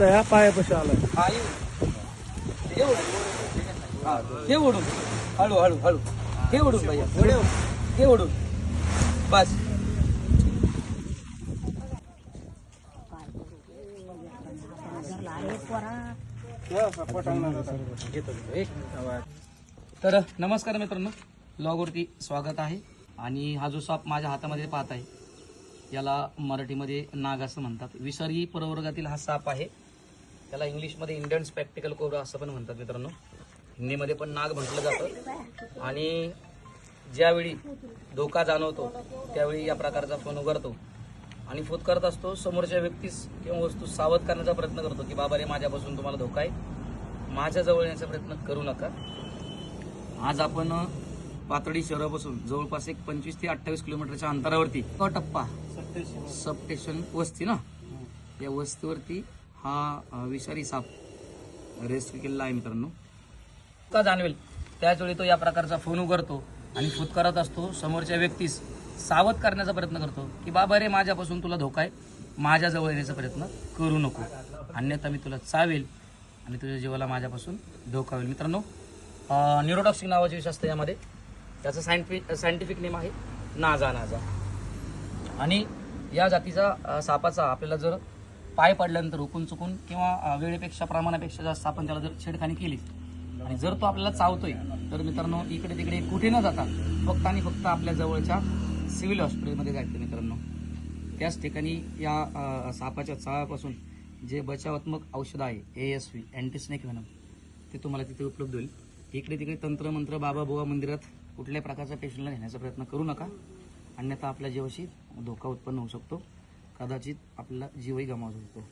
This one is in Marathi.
ह्या पायापाशी आलाय. हा हे ओढून हा हे ओढून. हळू हळू हळू. हे ओढून भैया. हे ओढून. बस. तर नमस्कार मित्रांनो. ब्लॉगवरती स्वागत आहे. आणि हा जो साप माझ्या हातामध्ये पाहत आहे याला मराठीमध्ये नाग असं म्हणतात. विषारी प्रवर्गातील हा साप आहे. त्याला इंग्लिशमध्ये इंडियन स्पॅक्टिकल कोब्रा असं पण म्हणतात मित्रांनो. हिंदीमध्ये पण नाग म्हटलं जातं. आणि ज्यावेळी धोका जाणवतो त्यावेळी या प्रकारचा फोन उघडतो. आणि फोन करत असतो समोरच्या व्यक्तीस किंवा वस्तू सावध करण्याचा प्रयत्न करतो की बाबा रे माझ्यापासून तुम्हाला धोका आहे. माझ्या जवळ येण्याचा प्रयत्न करू नका. आज आपण पातळी शहरापासून जवळपास एक पंचवीस ते अठ्ठावीस किलोमीटरच्या अंतरावरती क टप्पा. सब स्टेशन वस्ती ना? या वस्तीवरती हा विषारी साप रेस्क्यू केलेला आहे मित्रांनो. का जाणवेल? त्याच वेळी तो या प्रकारचा फोन उघडतो आणि फुतकारत असतो. समोरच्या व्यक्तीस सावध करण्याचा प्रयत्न करतो की बाबा रे माझ्यापासून तुला धोका आहे. माझ्या जवळ येण्याचा प्रयत्न करू नको. अन्यथा मी तुला चावेल आणि तुझ्या जीवाला माझ्यापासून धोका होईल. मित्रांनो न्यूरोटॉक्सिक नावाचे विषय असतं यामध्ये. त्याचं सायंटिफिक सायंटिफिक नेम आहे नाजा नाजा आणि या जातीचा सापाचा आपल्याला जर पाय पडल्यानंतर हुकून चुकून किंवा वेळेपेक्षा प्रमाणापेक्षा जास्त आपण त्याला जर छेडखानी केली. आणि जर तो आपल्याला चावतोय तर मित्रांनो इकडे तिकडे कुठे न जाता फक्त आणि फक्त आपल्या जवळच्या सिव्हिल हॉस्पिटलमध्ये जायचं मित्रांनो. त्याच ठिकाणी या सापाच्या चावापासून जे बचावात्मक औषध आहे ए एस व्ही अँटीस्नेक व्हॅनम ते तुम्हाला तिथे उपलब्ध होईल. इकडे तिकडे तंत्र मंत्र बाबा बुवा मंदिरात कुठल्याही प्रकारच्या पेशंटला घेण्याचा प्रयत्न करू नका. अन्यथा आपल्या जीवाशी धोका उत्पन्न होऊ शकतो. कदाचित आपल्याला जीवही गमावू शकतो